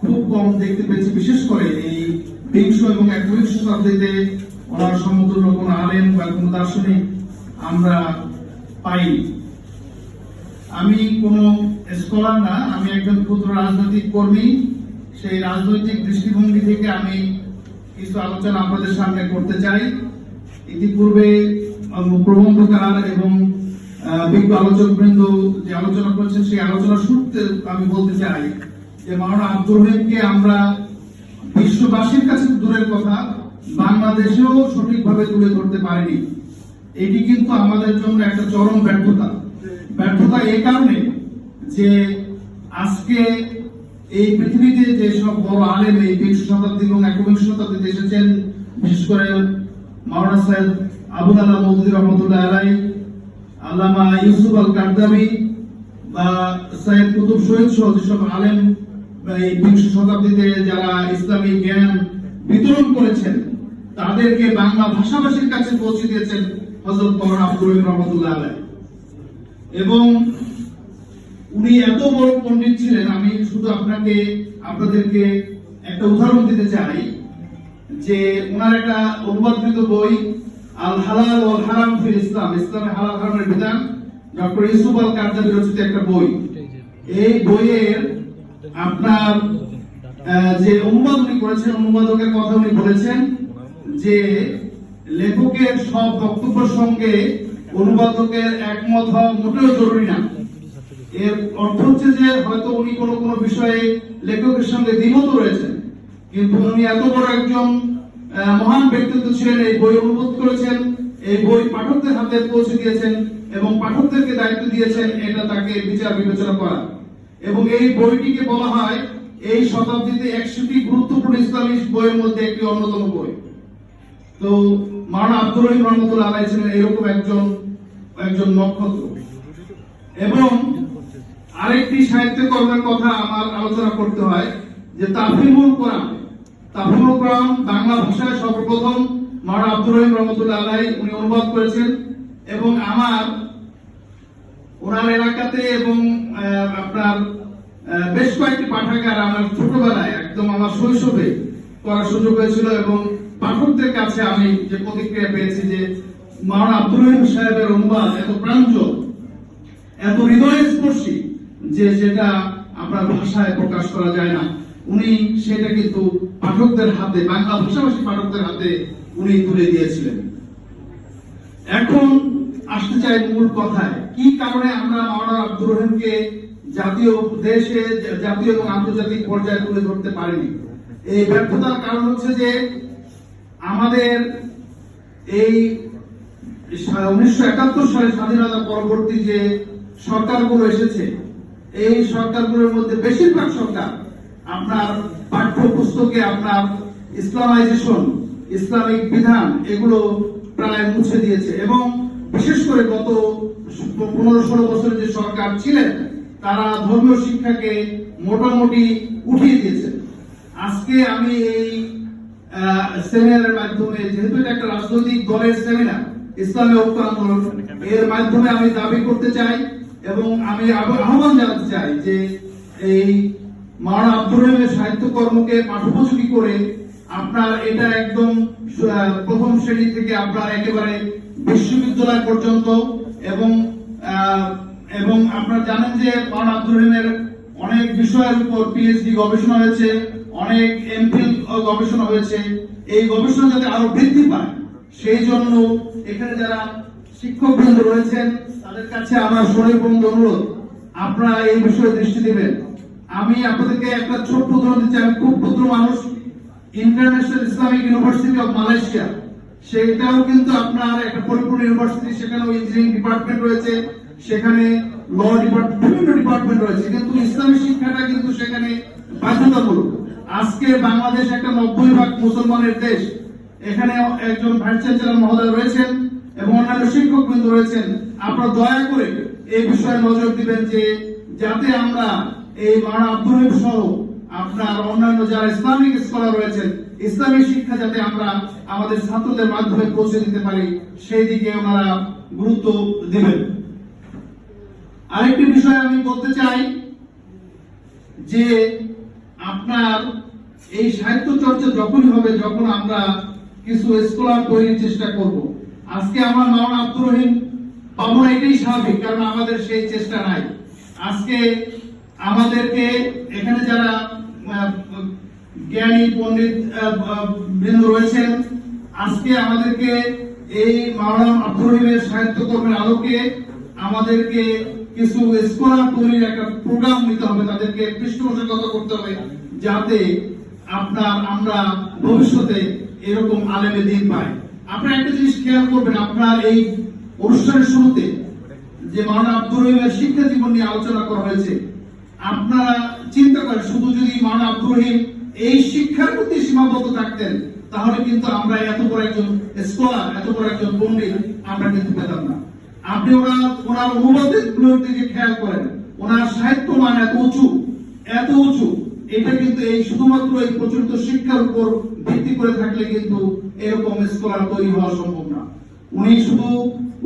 খুব কম দেখতে পেয়েছি, বিশেষ করে এই বিংশ এবং একবিংশ শতাব্দীতে ওনার সমতুল্য কোন আলেম বা কোন দার্শনিক আমরা পাইনি। আমি কোনো স্কলার না, আমি একজন ক্ষুদ্র রাজনৈতিক কর্মী। সেই রাজনৈতিক দৃষ্টিভঙ্গি থেকে আমি কিছু আলোচনা আপনাদের সামনে করতে চাই। ইতিপূর্বে প্রবন্ধকার এবং বিজ্ঞ আলোচক বৃন্দ যে আলোচনা করেছেন, সেই আলোচনা শুরুতে আমি বলতে চাই যে মাওলানা আব্দুর রহিমকে আমরা বিশ্ববাসীর কাছে দূরের কথা, বাংলাদেশেও সঠিকভাবে তুলে ধরতে পারিনি। এটি কিন্তু আমাদের জন্য একটা চরম ব্যর্থতা। ব্যর্থতা এই কারণে যে আজকে এই পৃথিবীতে যে সব বড় আলেম এই বিংশ শতাব্দী এবং একবিংশ শতাব্দীতে এসেছেন, বিশেষ করে মাওলানা সাহেব আবুল আল্লাহ মৌদুদি রহমতুল্লাহ আলাই আল্লামা ইউসুফ আল কারদামি বা সাইদ কুতুব শহীদ সহ যেসব আলেম এই বিংশ শতাব্দীতে যারা ইসলামী জ্ঞান বিতরণ করেছেন, তাদেরকে বাংলা ভাষাভাষীর কাছে পৌঁছে দিয়েছেন হজরত মৌলানা আব্দুল রহমতুল্লাহ আলাই এবং উনি এত বড় পণ্ডিত ছিলেন, আমি শুধু আপনাকে, আপনাদেরকে একটা উদাহরণ দিতে চাই, যে ওনার একটা অনুবাদকৃত বই, আল হালাল ওয়াল হারাম ফিল ইসলাম, ইসলামে হালাল হারামের বিধান, ডক্টর ইউসুফ আল কারদাবি রচিত একটা বই। এই বইয়ের আপনার যে অনুবাদ উনি করেছেন অনুবাদকের কথা উনি বলেছেন যে লেখকের সব বক্তব্যের সঙ্গে অনুবাদকের একমত হওয়া মোটেও জরুরি না। এর অর্থ হচ্ছে যে হয়তো উনি কোনো কোনো বিষয়ে লেখকের সঙ্গে দ্বিমত রয়েছেন, কিন্তু উনি এত বড় একজন মহান ব্যক্তিত্ব ছিলেন, এই বই অনুবাদ করেছেন, এই বই পাঠকদের হাতে পৌঁছে দিয়েছেন এবং পাঠকদেরকে দায়িত্ব দিয়েছেন, এটা তাকে বিচার বিবেচনা করা। এবং এই বইটিকে বলা হয় এই শতাব্দীতে একশোটি গুরুত্বপূর্ণ ইসলামী বইয়ের মধ্যে একটি অন্যতম বই। তো মাওলানা আব্দুর রহিম রহমতুল্লাহ আলাই ছিলেন এরকম একজন একজন নক্ষত্র। এবং আরেকটি সাহিত্য কর্মের কথা আমার আলোচনা করতে হয়, যে তাফিমুল কোরআন। তাফিমুল কোরআন বাংলা ভাষায় সর্বপ্রথম মাওলানা আব্দুর রহিম রহমতুল্লাহ আলাই উনি অনুবাদ করেছেন এবং আমার ওনার এলাকাতে এবং আপনার বেশ কয়েকটি পাঠাগার আমার ছোটবেলায় একদম আমার শৈশবে করার সুযোগ হয়েছিল এবং পাঠকদের কাছে আমি যে প্রতিক্রিয়া পেয়েছি যে মাওলানা আব্দুর রহিম সাহেবের অনুবাদ এত প্রাঞ্জল এত হৃদয় স্পর্শী যে যেটা আপনার ভাষায় প্রকাশ করা যায় না। উনি সেটা কিন্তু পাঠকদের হাতে, বাংলা ভাষাভাষী পাঠকদের হাতে উনি তুলে দিয়েছিলেন। এখন আসতে চাই মূল কথায়। কি কারণে আমরা মাওলানা আব্দুর রহিমকে জাতীয় দেশে, জাতীয় এবং আন্তর্জাতিক পর্যায়ে তুলে ধরতে পারিনি? এই ব্যর্থতার কারণ হচ্ছে যে আমাদের এই উনিশশো একাত্তর সালে স্বাধীনতা পরবর্তী যে সরকারগুলো এসেছে, এই সরকারগুলোর মধ্যে বেশিরভাগ সরকার আপনার পাঠ্যপুস্তকে, আপনার ইসলামাইজেশন, ইসলামিক বিধান, এগুলো প্রায় মুছে দিয়েছে এবং বিশেষ করে গত পনেরো ষোলো বছরের যে সরকার ছিলেন, তারা ধর্মীয় শিক্ষাকে মোটামুটি উঠিয়ে দিয়েছে আজকে আমি এই সেমিনারের মাধ্যমে, যেহেতু এটা একটা রাজনৈতিক দলের সেমিনার, ইসলামী ঐক্য আন্দোলন, এর মাধ্যমে আমি দাবি করতে চাই এবং আমি আহ্বান জানাতে চাই যে এই মাওলানা আব্দুর রহিমের সাহিত্য কর্মকে পাঠোপযোগী করে আপনার এটা একদম প্রথম শ্রেণি থেকে আপনার একেবারে বিশ্ববিদ্যালয় পর্যন্ত এবং এবং আপনারা জানেন যে মাওলানা আব্দুর রহিমের অনেক বিষয়ের উপর পিএইচডি গবেষণা হয়েছে, অনেক এমফিল গবেষণা হয়েছে। এই গবেষণা যাতে আরও বৃদ্ধি পায়, সেই জন্য এখানে যারা শিক্ষক বৃন্দ রয়েছেন, তাদের কাছে আমার সরিবন্ধ অনুরোধ, আপনারা এই বিষয়ে দৃষ্টি দিবেন। আমি আপনাদেরকে একটা ছোট্ট উদাহরণ দিচ্ছি। আমি খুব ক্ষুদ্র মানুষ international Islamic university of Malaysia সেটাও কিন্তু আপনার একটা পরিপূর্ণ ইউনিভার্সিটি সেখানেও ইঞ্জিনিয়ারিং ডিপার্টমেন্ট রয়েছে, সেখানে ল ডিপার্টমেন্ট বিভিন্ন ডিপার্টমেন্ট রয়েছে, কিন্তু ইসলামী শিক্ষাটা কিন্তু সেখানে বাধ্যতামূলক। আজকে বাংলাদেশ একটা নব্বই ভাগ মুসলমানের দেশ, এখানে একজন ভাইস চ্যান্সেলর মহোদয় রয়েছেন এবং অন্যান্য শিক্ষক বৃন্দ রয়েছেন। আপনারা দয়া করে এই বিষয়ে নজর দিবেন যে যাতে আমরা এই মারা আব্দুল সহ আপনার অন্যান্য যারা ইসলামিক স্কলার রয়েছেন ইসলামিক শিক্ষা যাতে আমরা আমাদের ছাত্রদের মাধ্যমে পৌঁছে দিতে পারি, সেই দিকে ওনারা গুরুত্ব দিবেন। আরেকটি বিষয় আমি বলতে চাই যে আপনার এই সাহিত্য চর্চা যখনই হবে, যখন আমরা কিছু স্কলার তৈরির চেষ্টা করব। আজকে আমার মাওলানা আব্দুর রহিম পাবো না এটাই স্বাভাবিক, কারণ আমাদের সেই চেষ্টা নাই। আজকে আমাদেরকে এখানে যারা জ্ঞানী পণ্ডিত বৃন্দ রয়েছেন। আজকে আমাদেরকে এই মাওলানা আব্দুর রহিমের সাহিত্যকর্মের আলোকে আমাদেরকে কিছু স্কলার তৈরির একটা প্রোগ্রাম নিতে হবে। তাদেরকে পৃষ্ঠপোষকতা করতে হবে যাতে আপনার আমরা ভবিষ্যতে এরকম আলেমে দিন পাই। আপনারা একটা জিনিস খেয়াল করবেন, আপনার এই অনুষ্ঠানের শুরুতে যে মাওলানা আব্দুর রহিমের শিক্ষা জীবন নিয়ে আলোচনা করা হয়েছে, আপনারা চিন্তা করেন, শুধু যদি মাওলানা আব্দুর রহিম এই শিক্ষার প্রতি সীমাবদ্ধ থাকতেন, তাহলে কিন্তু আমরা এত বড় একজন স্কলার এত বড় একজন পণ্ডিত আমরা কিন্তু পেতাম না। আপনি ওনার ওনার অনুবাদের দিকে খেয়াল করেন, ওনার সাহিত্য মান এত উঁচু এত উঁচু, এটা কিন্তু এই শুধুমাত্র এই প্রচলিত শিক্ষার উপর ভিত্তি করে থাকলে কিন্তু এরকম স্কলার তৈরি হওয়া সম্ভব না। উনি শুধু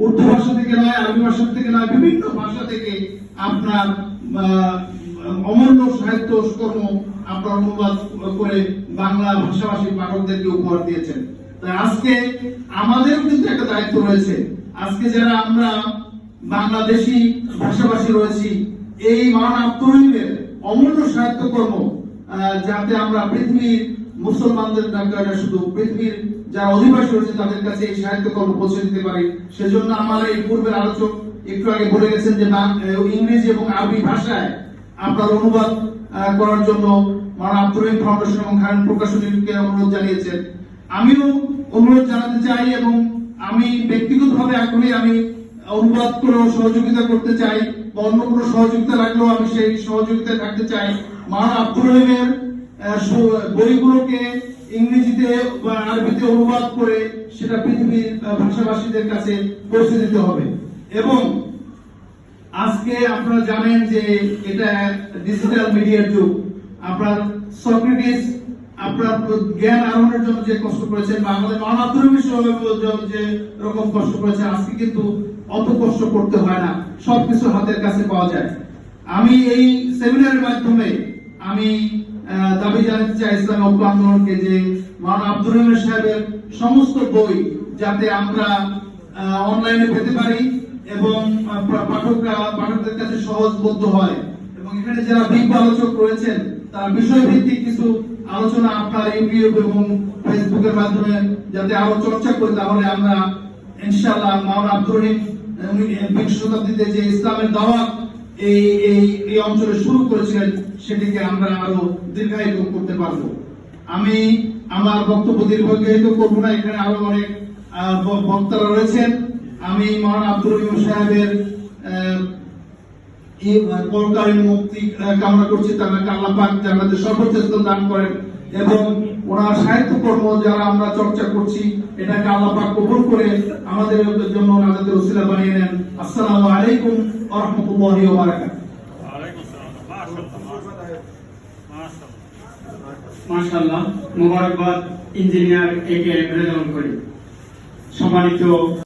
উর্দু ভাষা থেকে নয়, আরবি ভাষা থেকে নয়, বিভিন্ন ভাষা থেকে আপনার অমূল্য সাহিত্য কর্ম আপনার অনুবাদ করে বাংলা ভাষাভাষী পাঠকদেরকে উপহার দিয়েছেন। তাই আজকে আমাদের কিন্তু একটা দায়িত্ব রয়েছে। আজকে যারা আমরা বাংলাদেশি ভাষাভাষী রয়েছি, এই মান আত্মরহিমের অমূল্য সাহিত্যকর্ম যাতে আমরা পৃথিবীর মুসলমানদের ডাক্তাররা শুধু পৃথিবীর যারা অধিবাসী রয়েছে তাদের কাছে এই সাহিত্যকর্ম পৌঁছে দিতে পারি, সেজন্য আমার এই পূর্বের আলোচক একটু আগে বলে গেছেন যে ইংরেজি এবং আরবি ভাষায় আপনার অনুবাদ করার জন্য মারা ফাউন্ডেশন এবং খান প্রকাশনীকে অনুরোধ জানিয়েছেন। আমিও অনুরোধ জানাতে চাই এবং আমি ব্যক্তিগতভাবে আগ্রহী আমি অনুবাদ করে সহযোগিতা করতে চাই বা অন্য কোনো সহযোগিতা লাগলেও আমি সেই সহযোগিতায় থাকতে চাই। মারা আব্দুর রহিমের বইগুলোকে ইংরেজিতে আরবিতে অনুবাদ করে সেটা পৃথিবীর ভাষাভাষীদের কাছে পৌঁছে দিতে হবে। এবং আজকে আপনারা জানেন যে এটা ডিজিটাল মিডিয়ার যুগ। আপনার সক্রেটিস, আপনার জ্ঞান আহরণের জন্য যে কষ্ট করেছেন বা আমাদের মানবধর্মী যে রকম কষ্ট করেছেন আজকে কিন্তু অত কষ্ট করতে হয় না, সবকিছু হাতের কাছে পাওয়া যায়। আমি এই সেমিনারের মাধ্যমে আমি দাবি জানাতে চাই ইসলামী ঐক্য আন্দোলনকে যে মাওলানা আব্দুর রহিম সাহেবের সমস্ত বই যাতে আমরা অনলাইনে পেতে পারি। এবং পাঠকরা, পাঠকদের কাছে সহজবোধ্য হয়। এবং এখানে যারা বিজ্ঞ আলোচক রয়েছেন, তার বিষয় ভিত্তিক কিছু আলোচনা আপনার ইউটিউব এবং ফেসবুকের মাধ্যমে যাতে আরও চর্চা করি, তাহলে আমরা ইনশাআল্লাহ মাওলানা আব্দুর রহিম বিংশ শতাব্দীতে যে ইসলামের দাওয়াত এই এই এই অঞ্চলে শুরু করেছিলেন, সেটিকে আমরা আরও দীর্ঘায়িত করতে পারব। আমি আমার বক্তব্য দীর্ঘায়িত করব না, এখানে আরও অনেক বক্তারা রয়েছেন। আমি মহান আব্দুর রহিম সাহেবের পরকালীন মুক্তি কামনা করছি তাদেরকে আল্লাহ পাক জান্নাতে সর্বোচ্চ দান করেন এবং ওনার সাহিত্যকর্ম যারা আমরা চর্চা করছি এটাকে আল্লাহ পাক কবুল করে আমাদের জন্য নাজাতের উসিলা বানিয়ে নেন। আসসালামু আলাইকুম ওয়া রাহমাতুল্লাহি ওয়া বারাকাতুহু। মাশাআল্লাহ মাশাআল্লাহ মাশাআল্লাহ মোবারকবাদ engineer A K M Rezaul Karim সম্মানিত